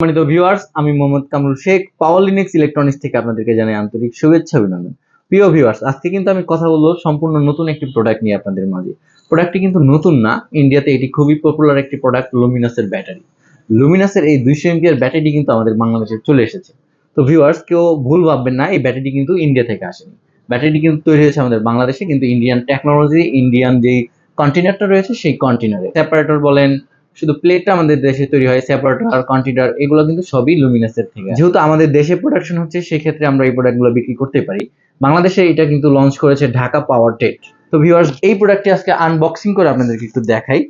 সম্মানিত ভিউয়ার্স আমি Mohammad Kamrul Sheikh Power Linex Electronics থেকে আপনাদেরকে জানাই আন্তরিক শুভেচ্ছা অভিনন্দন। প্রিয় ভিউয়ার্স আজকে কিন্তু আমি কথা বলব সম্পূর্ণ নতুন একটি প্রোডাক্ট নিয়ে আপনাদের মাঝে। প্রোডাক্টটি কিন্তু নতুন না ইন্ডিয়াতে এটি খুবই পপুলার একটি প্রোডাক্ট লুমিনাসের ব্যাটারি লুমিনাসের এই দুইশো এমপিয়ার ব্যাটারি কিন্তু আমাদের বাংলাদেশে চলে এসেছে। তো ভিউয়ার্স কেউ ভুল ভাববেন না, এই ব্যাটারিটি কিন্তু ইন্ডিয়া থেকে আসেনি। ব্যাটারিটি কিন্তু তৈরি হয়েছে আমাদের বাংলাদেশে, কিন্তু ইন্ডিয়ান টেকনোলজি ইন্ডিয়ান যেই কন্টেনারটা রয়েছে, সেই কন্টেনারে সেপারেটর বলেন শুধু প্লেটটা আমাদের দেশে তৈরি হয় সেপারেটর কন্টেনার এগুলো কিন্তু সবই লুমিনাসের থেকে। যেহেতু আমাদের দেশে প্রোডাকশন হচ্ছে, সেক্ষেত্রে আমরা এই প্রোডাক্টগুলো বিক্রি করতে পারি। বাংলাদেশে এটা কিন্তু লঞ্চ করেছে ঢাকা পাওয়ার টেট তো ভিউয়ার্স এই প্রোডাক্টটি আজকে আনবক্সিং করে আপনাদেরকে একটু দেখাই।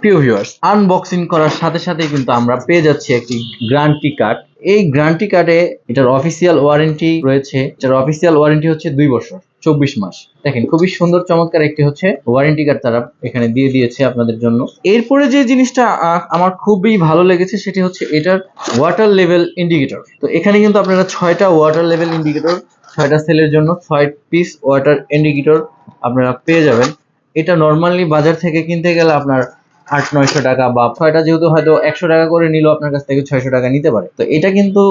প্রিয় ভিউয়ার্স আনবক্সিং করার সাথে সাথে কিন্তু আমরা পেয়ে যাচ্ছি একটি গ্যারান্টি কার্ড এই গ্যারান্টি কার্ডে এটার অফিসিয়াল ওয়ারেন্টি রয়েছে। এটার অফিসিয়াল ওয়ারেন্টি হচ্ছে দুই বছর। চব্বিশ মাস। দেখেন, খুবই সুন্দর, চমৎকার একটি হচ্ছে ওয়ারেন্টি কার্ড তারা এখানে দিয়ে দিয়েছে আপনাদের জন্য। এরপরে যে জিনিসটা আমার খুবই ভালো লেগেছে সেটি হচ্ছে এটার ওয়াটার লেভেল ইন্ডিকেটর তো এখানে কিন্তু আপনারা ছয়টা ওয়াটার লেভেল ইন্ডিকেটর ছয়টা সেলের জন্য ছয় পিস ওয়াটার ইন্ডিকেটর আপনারা পেয়ে যাবেন। এটা নর্মালি বাজার থেকে কিনতে গেলে আপনার আট নয়শো টাকা বা ছয়টা যেহেতু হয়তো একশো টাকা করে নিলেও আপনার কাছ থেকে ছয়শো টাকা নিতে পারে। তো এটা কিন্তু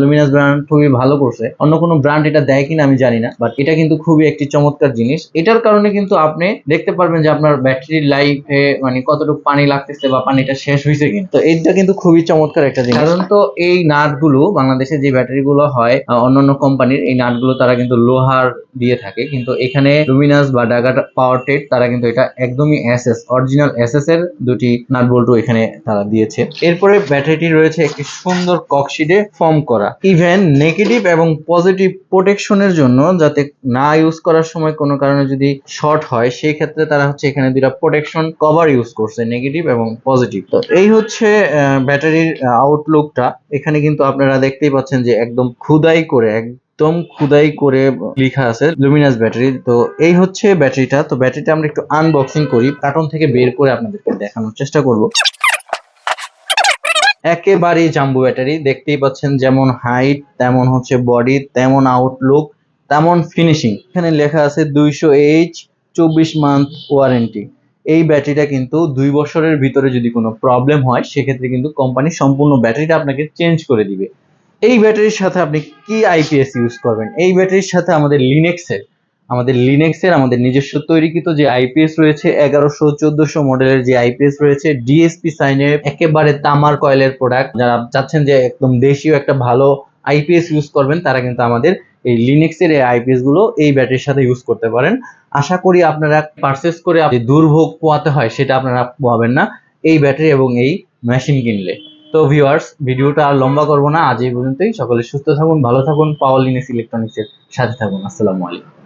লুমিনাস ব্র্যান্ড খুবই ভালো করছে। অন্য কোনো ব্র্যান্ড এটা দেয় কিনা আমি জানি না বাট এটা কিন্তু খুবই একটি চমৎকার জিনিস। এটার কারণে কিন্তু আপনি দেখতে পারবেন যে আপনার ব্যাটারির লাইফে মানে কতটুকু পানি লাগতেছে বা পানিটা শেষ হয়েছে কিনা। তো এটা কিন্তু খুবই চমৎকার একটা জিনিস। সাধারণত এই নাটগুলো, বাংলাদেশে যে ব্যাটারিগুলো হয় অন্যান্য কোম্পানির এই নাটগুলো তারা কিন্তু লোহার দিয়ে থাকে। কিন্তু এখানে লুমিনাস বা ডাগা পাওয়ার টেট তারা কিন্তু এটা একদমই এসএস অরিজিনাল এসএস এর দুটি নাট বল্টু এখানে তারা দিয়েছে। এরপরে ব্যাটারিটি রয়েছে একটি সুন্দর ককশিটে ফর্ম করা। ইভেন নেগেটিভ এবং পজিটিভ প্রোটেকশনের জন্য যাতে না ইউজ করার সময় কোনো কারণে যদি শর্ট হয়, সেই ক্ষেত্রে তারা হচ্ছে এখানে দুটা প্রোটেকশন কভার ইউজ করছে, নেগেটিভ এবং পজিটিভ। তো এই হচ্ছে ব্যাটারির আউটলুকটা এখানে কিন্তু আপনারা দেখতেই পাচ্ছেন যে একদম খুদাই করে একদম খুদাই করে লেখা আছে লুমিনাস ব্যাটারি তো এই হচ্ছে ব্যাটারিটা তো ব্যাটারিটা আমরা একটু আনবক্সিং করি। কার্টন থেকে বের করে আপনাদেরকে দেখানোর চেষ্টা করব। একেবারেই জাম্বু ব্যাটারি দেখতেই পাচ্ছেন যেমন হাইট তেমন হচ্ছে বডি তেমন আউটলুক তেমন ফিনিশিং এখানে লেখা আছে দুইশো এইচ, চব্বিশ মান্থ ওয়ারেন্টি এই ব্যাটারিটা কিন্তু দুই বছরের ভিতরে যদি কোনো প্রবলেম হয়, সেক্ষেত্রে কিন্তু কোম্পানি সম্পূর্ণ ব্যাটারিটা আপনাকে চেঞ্জ করে দিবে। এই ব্যাটারির সাথে আপনি কি আইপিএস ইউজ করবেন? এই ব্যাটারির সাথে আমাদের লিনেক্সের আমাদের লিনেক্সের আমাদের নিজস্ব তৈরিকৃত যে আইপিএস রয়েছে, এগারোশো, চোদ্দশো মডেলের যে আইপিএস রয়েছে ডিএসপি সাইনের একেবারে তামার কয়েলের প্রোডাক্ট যারা চাচ্ছেন যে একদম দেশীয় একটা ভালো আইপিএস ইউজ করবেন, তারা কিন্তু আমাদের এই লিনেক্সের এই আইপিএসগুলো এই ব্যাটারির সাথে ইউজ করতে পারেন। আশা করি আপনারা পারচেস করে দুর্ভোগ পোয়াতে হয়, সেটা আপনারা পোয়াবেন না। এই ব্যাটারি এবং এই মেশিন কিনলে। তো ভিউয়ার্স ভিডিওটা আর লম্বা করব না। আজ এই পর্যন্তই। সকলে সুস্থ থাকুন, ভালো থাকুন। পাওয়ার লিনেক্স ইলেকট্রনিক্সের সাথে থাকুন। আসসালামু আলাইকুম।